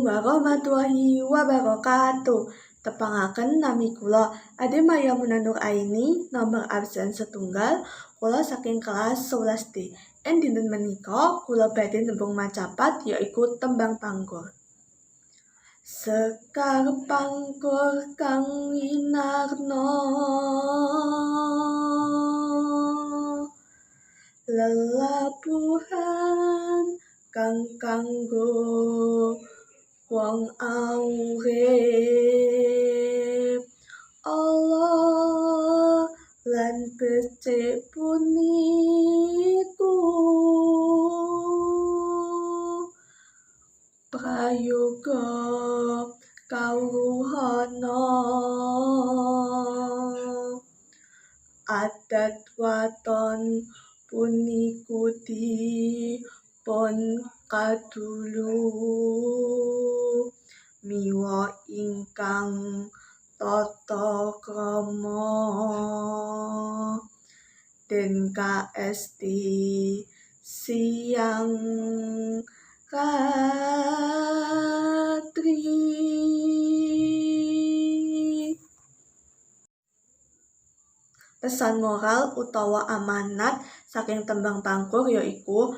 warahmatullahi wabarakatuh. Tepangaken nami kula Ade Maya Munanur Aini nomor absen setunggal kula saking kelas 11D. En dinten menika kula badhe nembung macapat yaiku tembang panggur. Sekar pangkur kang winarno lelabuhan kang kanggo wong urip Allah lan becik puniku. Prayoga kawruhana adat waton puniku dipun kadulu miwa ingkang tata krama. Den KST siang ratri. Pesan moral utawa amanat saking tembang pangkur yaiku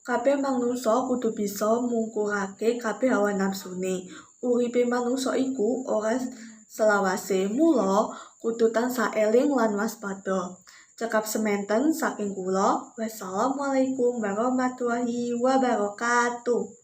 kabeh manungsa kudu bisa mungkurake kabeh hawa nafsune. Uripe manungsa iku ora selawase. Mula kudu tansah eling lan waspada. Cekap semanten saking kula. Wassalamualaikum warahmatullahi wabarakatuh